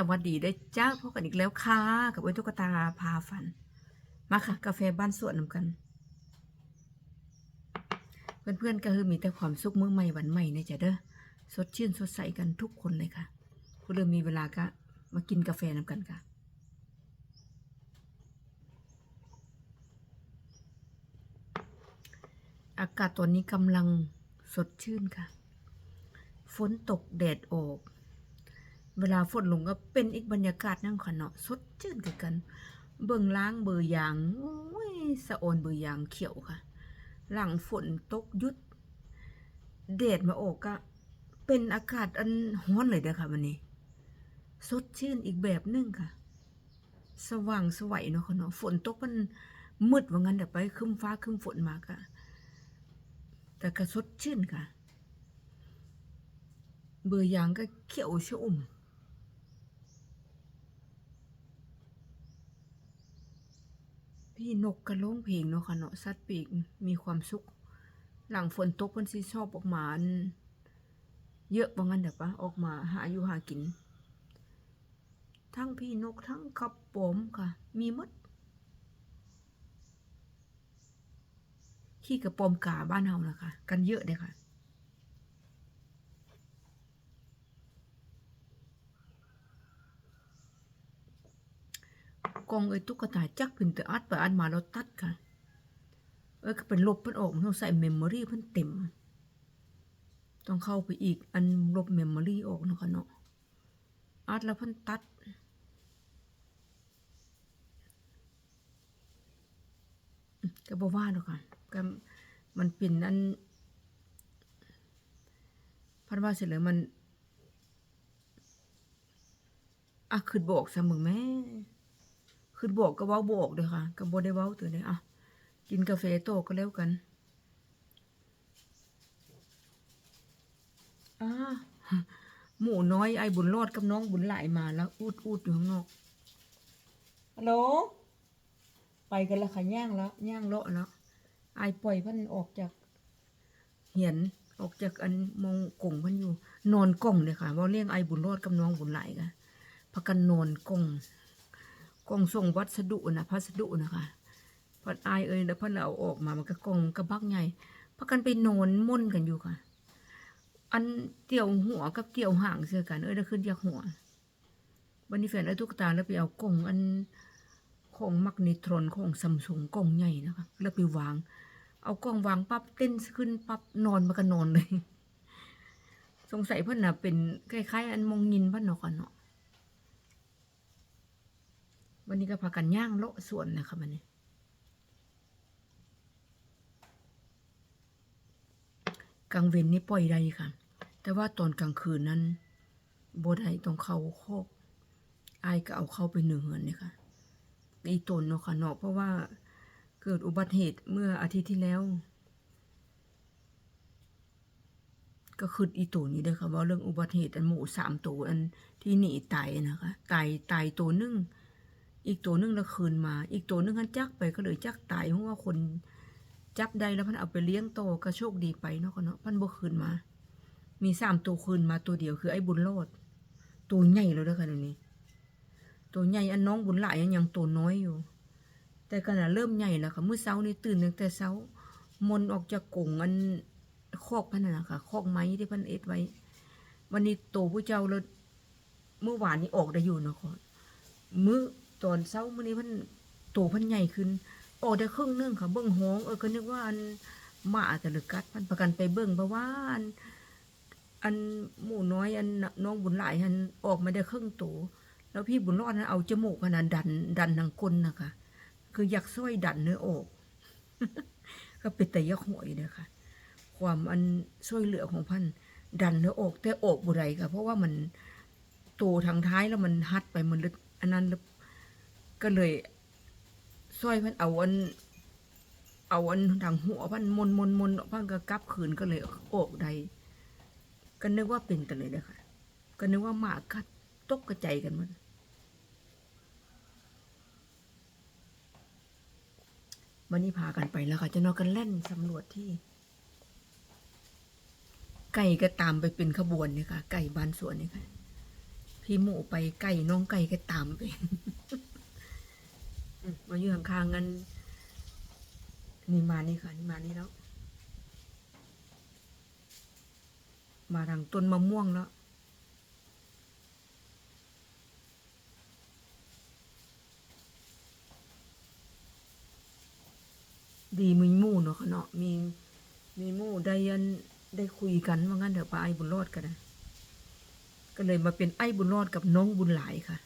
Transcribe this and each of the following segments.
สวัสดีได้จ้าพบกันอีกแล้วค่ะ กับไอ้ตุ๊กตาพาฝัน มาค่ะ กาแฟบ้านสวนนำกัน เพื่อนๆก็คือมีแต่ความสุขมื้อใหม่วันใหม่นะจ๊ะเด้อสดชื่นสดใสกันทุกคนเลยค่ะผู้เริ่มมีเวลาก็มากินกาแฟนำกันค่ะอากาศตอนนี้กำลังสดชื่นค่ะ ฝนตกแดดออก เวลาฝนลงก็เป็นอีกบรรยากาศนั่งขะเนาะสดชื่นกันเบิ่งล้างเบอร์ยางโอ้ยสะออนเบอร์ยางเขียวค่ะ หลังฝนตกยุดแดดมาออกก็เป็นอากาศอันร้อนเลยเด้อค่ะวันนี้ สดชื่นอีกแบบหนึงค่ะ สว่างสวัยเนาะค่ะเนาะฝนตกมันมืดว่างั้นเดี๋ยวไปคึ้มฟ้าคึ้มฝนมาก็แต่ก็สดชื่นค่ะ เบอร์ยางก็เขียวชอุ่ม พี่นกกระร้งเพลงเนาะค่ะเนาะสัตว์ปีกมีความสุข หลังฝนตกเพิ่นสิชอบออกมาอันเยอะว่างั้นเด้อปะออกมาหาอยู่หากิน ทั้งพี่นกทั้งขับปมค่ะ มีมดขี้กระปอมกาบ้านเฮานะคะกันเยอะเด้อค่ะ กองเอ้ยตุ๊กตาจักขึ้นแต่อัดไปอัดมาแล้วตัดค่ะเอ้ยก็เป็นลบเพิ่นออกมันต้องใส่เมมโมรี่เพิ่นเต็ม ต้องเข้าไปอีกอันลบเมมโมรี่ออกเนาะคะเนาะอัดแล้วเพิ่นตัดก็บ่ว่าหรอกค่ะก็มันเป็นอันพันว่าเสร็จแล้วมันอะคือบอกซะมึงแม่ คือบอกก็เว้าบอกเด้อค่ะก็บ่ได้เว้าตัวนี้อะกินกาแฟโตก็แล้วกันอ่าหมูน้อยไอ้บุญรอดกับน้องบุญหลายมาแล้วอูดอูดอยู่ข้างนอกฮัลโหลไปกันล้วค่ะย่างแล้วย่างเลาะแล้วไอ้ปล่อยพันออกจากเหียนออกจากอันมองกงพันอยู่ นอนกล่องเลยค่ะว่าเลี้ยงไอ้บุญรอดกับน้องบุญหลายกันพากันนอนกล่อง กล่องส่งวัสดุนะพัสดุนะคะพัดอายเอ้ยแล้วพันเอาออกมามันก็กล่องกระบักใหญ่พักกันไปนอนม่นกันอยู่ค่ะ อันเตี่ยวหัวกับเตี่ยวห่างเสือกันเอ้ยแล้วขึ้นจากหัววันนี้แฟนไอ้ตุ๊กตาแล้วไปเอากล่องอันของมักนิทรอนของซัมซุงกล่องใหญ่นะคะแล้วไปวาง เอากล่องวางปั๊บเต้นขึ้นปั๊บนอนมาก็นอนเลย สงสัยเพิ่นน่ะเป็นคล้ายๆ อันมองยินเพิ่นเนาะค่ะเนาะ วันนี้ก็พากันย่างเลาะสวนนะคะมันนี่กลางเว้นนี่ปล่อยได้ค่ะ แต่ว่าตอนกลางคืนนั้นบ่ได้ต้องเข้าโคกอก็เอาเข้าไปหนึ่งเหือนนี่ค่ะอีตนเนาะค่ะเนาะเพราะว่าเกิดอุบัติเหตุเมื่ออาทิตย์ที่แล้ว ก็คืออีตัวนี้เด้อค่ะว่าเรื่องอุบัติเหตุอันหมูสามตัวอันที่หนีตายนะคะตายตายตัวนึง อีกตัวหนึงล้วคืนมา อีกตัวหนึงหันจักไปก็เลยจักตายเพราะว่าคนจับได้แล้วพันเอาไปเลี้ยงโตก็โชคดีไปเนาะก็เนาะพันบ่คืนมา มีสามตัวคืนมาตัวเดียวคือไอ้บุญรอดตัวใหญ่แล้วเด้อค่ะเดี๋ยวนี้ ตัวใหญ่อันน้องบุญหลายอันยังตัวน้อยอยู่ แต่ขณะเริ่มใหญ่แล้วค่ะเมื่อเช้านี้ตื่นตั้งแต่เช้ามนออกจากกรงอันคอกพันน่ะนะคะคอกไม้ที่พันเอ็ดไว้ วันนี้โตผู้เจ้าแล้วเมื่อวานนี้ออกได้อยู่เนาะค่ะมื้อ ตอนเช้ามื้อนี้เพิ่นโตเพิ่นใหญ่ขึ้นออกได้ครึ่งนึงค่ะเบิ่งห้องเออก็นึกว่าอันหมาแต่ละกัดพันประกันไปเบิ่งเพราะว่าอันอันหมูน้อยอันน้องบุญหลายหันออกมาได้ครึ่งโตแล้วพี่บุญรอดนั้นเอาจมูกขนาดดัน ดันทางก้นนะคะคืออยากซ้อยดันเนื้อออก ก็เป็นแต่ยักหวยเด้อค่ะ ความอันช่วยเหลือของพันดันเนื้อออกแต่ออกบ่ได้ค่ะเพราะว่ามันโตทางท้ายแล้วมันหัดไปมันลึกอันนั้นลึก ก็เลยซอยพันเอาอัน เอาอันทางหัวพันมนมนมนพันก็กลับคืนก็เลยออกได้ก็นึกว่าเป็นกันเลยนะคะก็นึกว่าหมากัดตกกระใจกันมันวันนี้พากันไปแล้วค่ะจะนอนกันเล่นสำรวจที่ ไก่ก็ตามไปเป็นขบวนเนี่ยค่ะ ไก่บ้านสวนเนี่ยค่ะ พี่หมูไปไก่น้องไก่ก็ตามไป มาอยู่ข้างๆกันนี่มานี่ค่ะนี่มานี่แล้ว มาทางต้นมะม่วงแล้วดีมีมู่เนาะค่ะเนาะมีมีมู่ได้ยันได้คุยกันว่างั้นเดี๋ยวไปไอ้บุญรอดกันนะก็เลยมาเป็นไอ้บุญรอดกับน้องบุญหลายค่ะ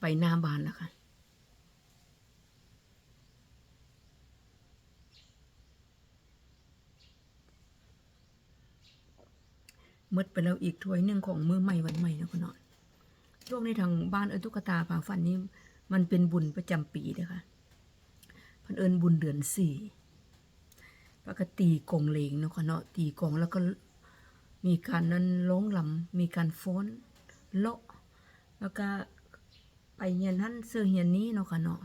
ไปหน้าบ้านแล้วค่ะหมดไปแล้วอีกถ้วยหนึ่งของมือใหม่วันใหม่นะคุณนอนช่วงในทางบ้านเอตุ๊กตาผาฟันนี้ มันเป็นบุญประจำปีเด้อค่ะพันเอิญบุญเดือนสี่ปกติกองเลงเนาะค่ะเนาะตีกองแล้วก็มีการนั้นร้องลำมีการฟ้อนเลาะแล้วก็ ไปเฮียนท่านเสื้อเฮียนนี้เนาะค่ะเนาะ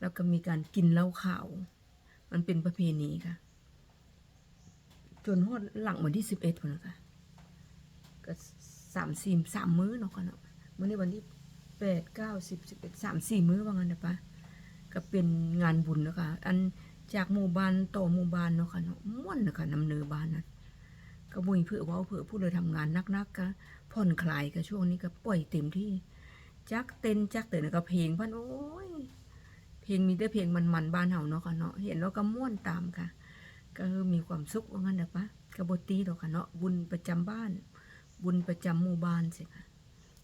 แล้วก็มีการกินเหล้าขาว มันเป็นประเพณีค่ะ จนฮอดหลังวันที่สิบเอ็ดคนละค่ะก็สามสี่สามมื้อเนาะค่ะเนาะมื้อนี้วันที่แปดเก้าสิบสิบเอ็ดสามสี่มื้อว่างั้นนะปะก็เป็นงานบุญนะคะอันจากหมู่บ้านต่อหมู่บ้านเนาะค่ะเนาะม่วนนะคะนำเนือบ้านนั้นก็มุยเพื่อว่าเพื่อผู้เลยทำงานนักๆก็ผ่อนคลายก็ช่วงนี้ก็ปล่อยเต็มที่ จักเต้นจักเต้นแล้วก็เพลงพันโอ้ยเพลงมีแต่เพลงมันๆบ้านเฮาเนาะค่ะเนาะเห็นแล้วก็ม่วนตามค่ะ ก็มีความสุขว่างั้นนะปะกระบตีดอกค่ะเนาะบุญประจำบ้าน บุญประจำหมู่บ้านสิค่ะ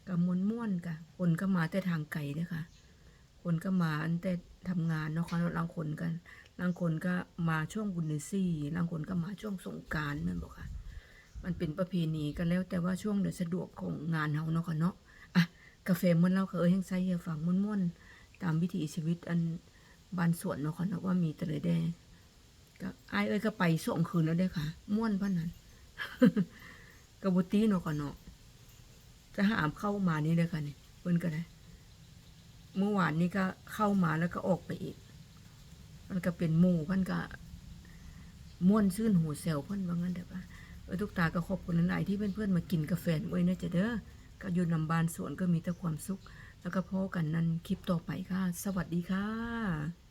ก็ม่วนม่วนค่ะคนก็มาแต่ทางไกลเด้อค่ะ คนก็มาอันแต่ทำงานเนาะค่ะเนาะบางคนกันบางคนก็มาช่วงบุญเดือนสี่บางคนก็มาช่วงสงการนั่นบอกค่ะ มันเป็นประเพณีกันแล้วแต่ว่าช่วงเดือนสะดวกของงานเฮาเนาะค่ะเนาะ กาแฟมันเราก็เอ้ยยังใส่เฮียฟังม่วนๆตามวิถีชีวิตอันบ้านสวนเนาะค่ะเนาะว่ามีต่เลยแดงก็ไอเอ้ยก็ไปสองคืนแล้วเด้อค่ะ ม่วนพันนั้นกระบุตีเนาะก่อนเนาะจะหามเข้ามานี่เลยค่ะนี่เพิ่นก็ได้เมื่อวานนี้ก็เข้ามาแล้วก็ออกไปอีก มันก็เป็นหมู่พิ่นก็ม่วนซื่นหูเซลเพิ่นว่างั้นเด้อป่ะเออทุกตาก็ขอบคุณหลายที่เพื่อนๆมากินกาแฟเว้ยนะจ๊ะเด้อ ก็อยู่นำบานสวนก็มีแต่ความสุข แล้วก็พบกันนั้นคลิปต่อไปค่ะ สวัสดีค่ะ